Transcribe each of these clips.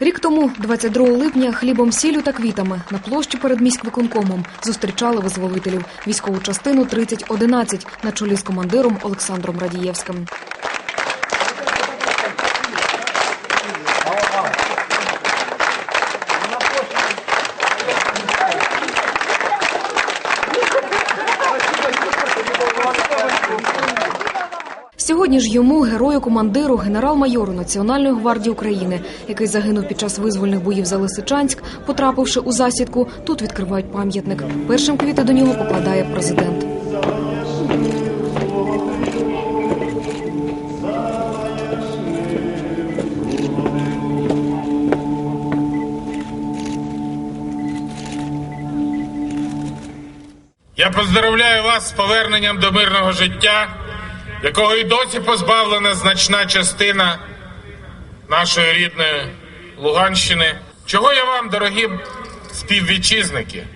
Рік тому, 22 липня, хлібом, сіллю та квітами на площі перед міськвиконкомом зустрічали визволителів військову частину 3011 на чолі з командиром Олександром Радієвським. Сьогодні ж йому, герою командиру, генерал-майору Національної гвардії України, який загинув під час визвольних боїв за Лисичанськ, потрапивши у засідку, тут відкривають пам'ятник. Першим квіти до нього покладає президент. Я поздоровляю вас з поверненням до мирного життя, якого і досі позбавлена значна частина нашої рідної Луганщини. Чого я вам, дорогі співвітчизники,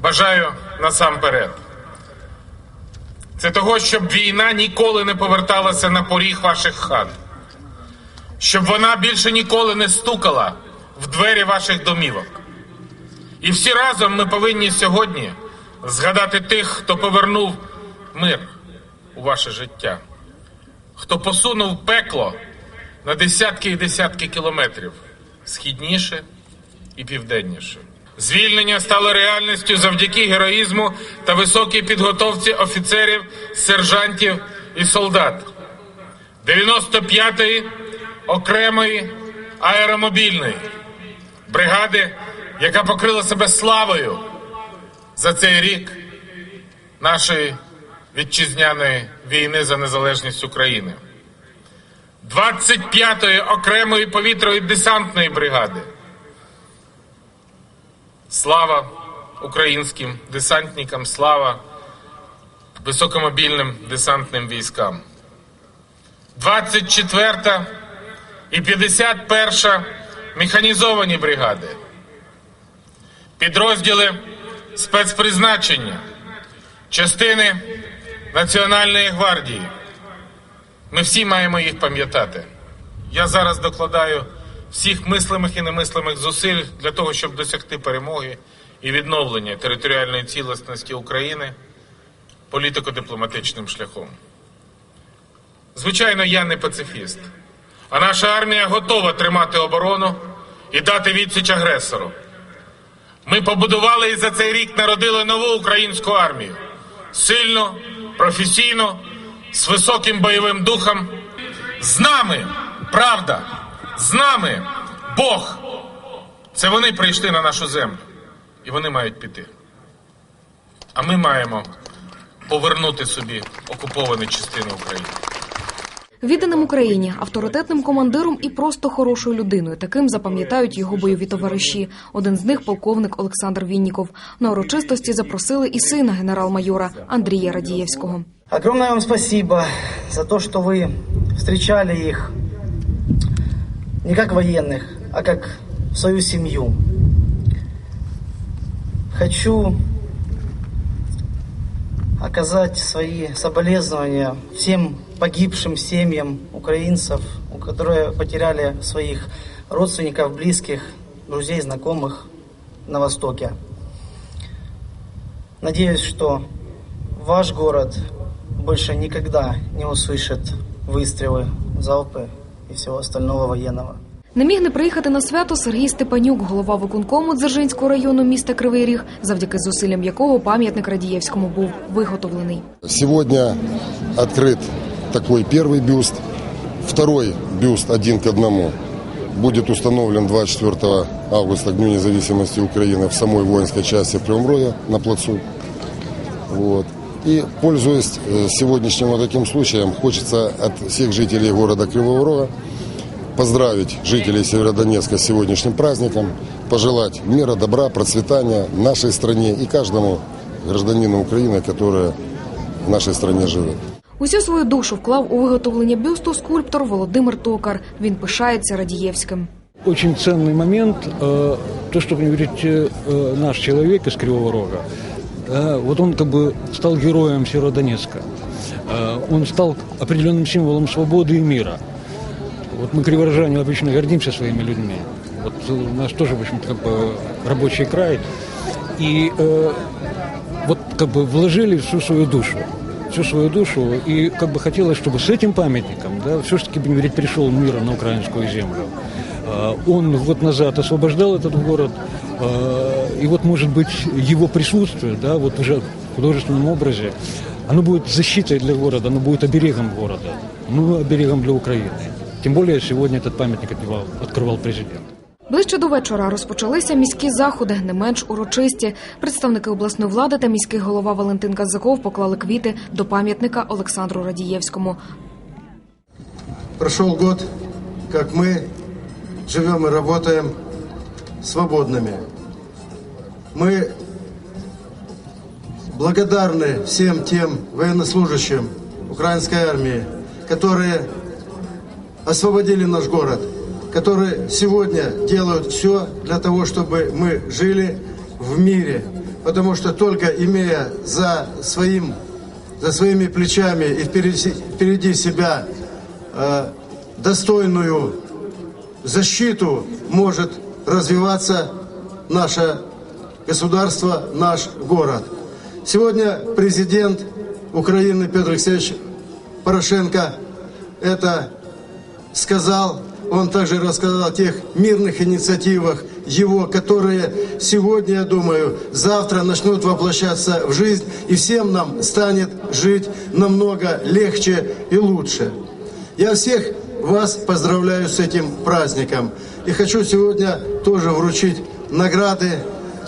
бажаю насамперед. Це того, щоб війна ніколи не поверталася на поріг ваших хат, щоб вона більше ніколи не стукала в двері ваших домівок. І всі разом ми повинні сьогодні згадати тих, хто повернув мир у ваше життя, хто посунув пекло на десятки і десятки кілометрів східніше і південніше. Звільнення стало реальністю завдяки героїзму та високій підготовці офіцерів, сержантів і солдат. 95-ї окремої аеромобільної бригади, яка покрила себе славою за цей рік нашої вітчизняної війни за незалежність України. 25-ї окремої повітряної десантної бригади. Слава українським десантникам, слава високомобільним десантним військам. 24 і 51 механізовані бригади. Підрозділи спецпризначення, частини Національної гвардії. Ми всі маємо їх пам'ятати. Я зараз докладаю всіх мислимих і немислимих зусиль для того, щоб досягти перемоги і відновлення територіальної цілісності України політико-дипломатичним шляхом. Звичайно, я не пацифіст, а наша армія готова тримати оборону і дати відсіч агресору. Ми побудували і за цей рік народили нову українську армію. Сильну, професійну, з високим бойовим духом. З нами правда, з нами Бог. Це вони прийшли на нашу землю. І вони мають піти. А ми маємо повернути собі окуповану частину України. Відданим Україні, авторитетним командиром і просто хорошою людиною. Таким запам'ятають його бойові товариші. Один з них полковник Олександр Вінніков. На урочистості запросили і сина генерал-майора Андрія Радієвського. Огромное вам спасибо за то, что вы встречали их не как военных, а как свою семью. Хочу оказать свои соболезнования всем погибшим семьям украинцев, у которые потеряли своих родственников, близких, друзей, знакомых на Востоке. Надеюсь, что ваш город больше никогда не услышит выстрелы, залпы и всего остального военного. Не міг не приїхати на свято Сергій Степанюк, голова виконкому Дзержинського району міста Кривий Ріг, завдяки зусиллям якого пам'ятник Радієвському був виготовлений. Сегодня открыт такой первый бюст. Второй бюст один к одному будет установлен 24 августа к Дню независимости Украины в самой воинской части в Кривом на плацу. Вот. И, пользуясь э, сегодняшним вот таким случаем, хочется от всех жителей города Кривого Рога поздравить жителей Северодонецка с сегодняшним праздником, пожелать мира, добра, процветания нашей стране и каждому гражданину Украины, который в нашей стране живет. Усю свою душу вклав у виготовлення бюсту скульптор Володимир Токар. Він пишається Радієвським. Очень ценный момент, э, то, что говорит э, наш человек из Кривого Рога, да, вот он как бы стал героем Северодонецка. Э, он стал определенным символом свободы и мира. Вот мы, криворожане, обычно гордимся своими людьми. Вот у нас тоже, в общем-то, как бы рабочий край. И э, вот как бы вложили всю свою душу всю свою душу, и как бы хотелось, чтобы с этим памятником, да, все-таки, будем говорить, пришел мир на украинскую землю. А, Он год назад освобождал этот город, а, и вот, может быть, его присутствие, да, вот уже в художественном образе, оно будет защитой для города, оно будет оберегом города, ну, оберегом для Украины. Тем более сегодня этот памятник открывал, открывал президент. Ближче до вечора розпочалися міські заходи, не менш урочисті. Представники обласної влади та міський голова Валентин Казаков поклали квіти до пам'ятника Олександру Радієвському. Прошел год, как мы живем и работаем свободными. Мы благодарны всем тем военнослужащим украинской армии, которые освободили наш город, Которые сегодня делают все для того, чтобы мы жили в мире. Потому что только имея за, своим, за своими плечами и впереди, впереди себя э, достойную защиту может развиваться наше государство, наш город. Сегодня президент Украины Петр Алексеевич Порошенко это сказал. Он также рассказал о тех мирных инициативах его, которые сегодня, я думаю, завтра начнут воплощаться в жизнь, и всем нам станет жить намного легче и лучше. Я всех вас поздравляю с этим праздником. И хочу сегодня тоже вручить награды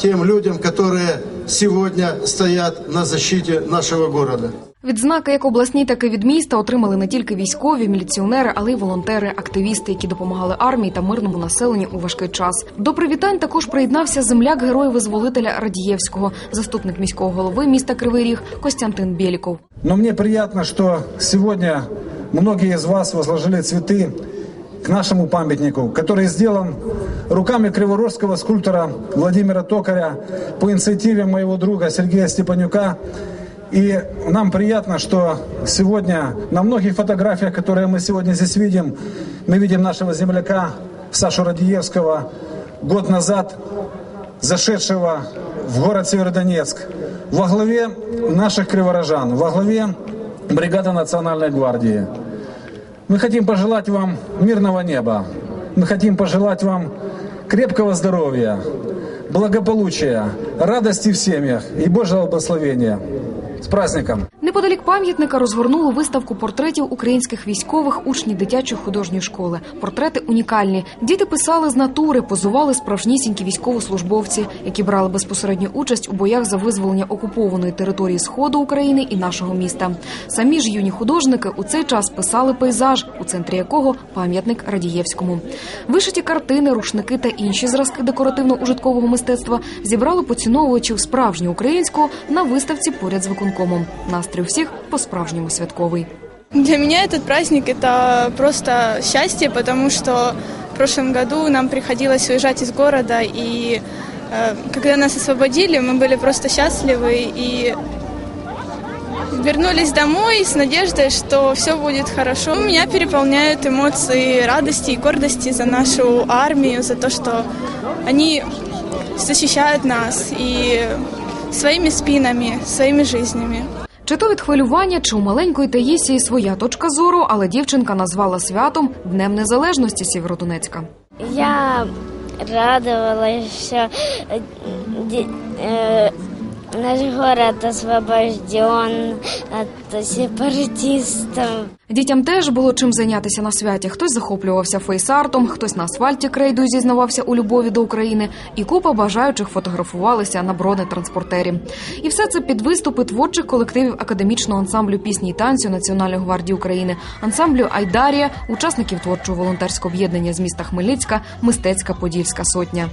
тем людям, которые сегодня стоят на защите нашего города. Відзнаки як обласні, так і від міста отримали не тільки військові, міліціонери, але й волонтери, активісти, які допомагали армії та мирному населенню у важкий час. До привітань також приєднався земляк героя-визволителя Радієвського, заступник міського голови міста Кривий Ріг Костянтин Бєліков. Но мне приятно, что сегодня многие из вас возложили цветы к нашему памятнику, который сделан руками криворожского скульптора Владимира Токаря по инициативе моего друга Сергея Степанюка. И нам приятно, что сегодня на многих фотографиях, которые мы сегодня здесь видим, мы видим нашего земляка Сашу Радиевского год назад зашедшего в город Северодонецк во главе наших криворожан, во главе бригады Национальной гвардии. Мы хотим пожелать вам мирного неба. Мы хотим пожелать вам крепкого здоровья, благополучия, радости в семьях и Божьего благословения. С праздником! Неподалік пам'ятника розгорнули виставку портретів українських військових учнів дитячої художньої школи. Портрети унікальні. Діти писали з натури, позували справжнісінькі військовослужбовці, які брали безпосередню участь у боях за визволення окупованої території сходу України і нашого міста. Самі ж юні художники у цей час писали пейзаж, у центрі якого пам'ятник Радієвському. Вишиті картини, рушники та інші зразки декоративно-ужиткового мистецтва зібрали поціновувачів справжнього українського на виставці поряд з виконкомом. Настрій у всіх по-справжньому святковий. Для меня этот праздник это просто счастье, потому что в прошлом году нам приходилось уезжать из города, и э, когда нас освободили, мы были просто счастливы и вернулись домой с надеждой, что все будет хорошо. Меня переполняют эмоции радости и гордости за нашу армию, за то, что они защищают нас и своими спинами, своими жизнями. Чи то від хвилювання, чи у маленької Таїсії своя точка зору, але дівчинка назвала святом Днем Незалежності Сєвєродонецька. Я радувалася, э, де- э, наш город освобожден от сепаратистов. Дітям теж було чим зайнятися на святі. Хтось захоплювався фейсартом, хтось на асфальті крейдою зізнавався у любові до України, і купа бажаючих фотографувалися на бронетранспортері. І все це під виступи творчих колективів академічного ансамблю пісні й танцю Національної гвардії України, ансамблю Айдарія, учасників творчого волонтерського об'єднання з міста Хмельницька, мистецька Подільська сотня.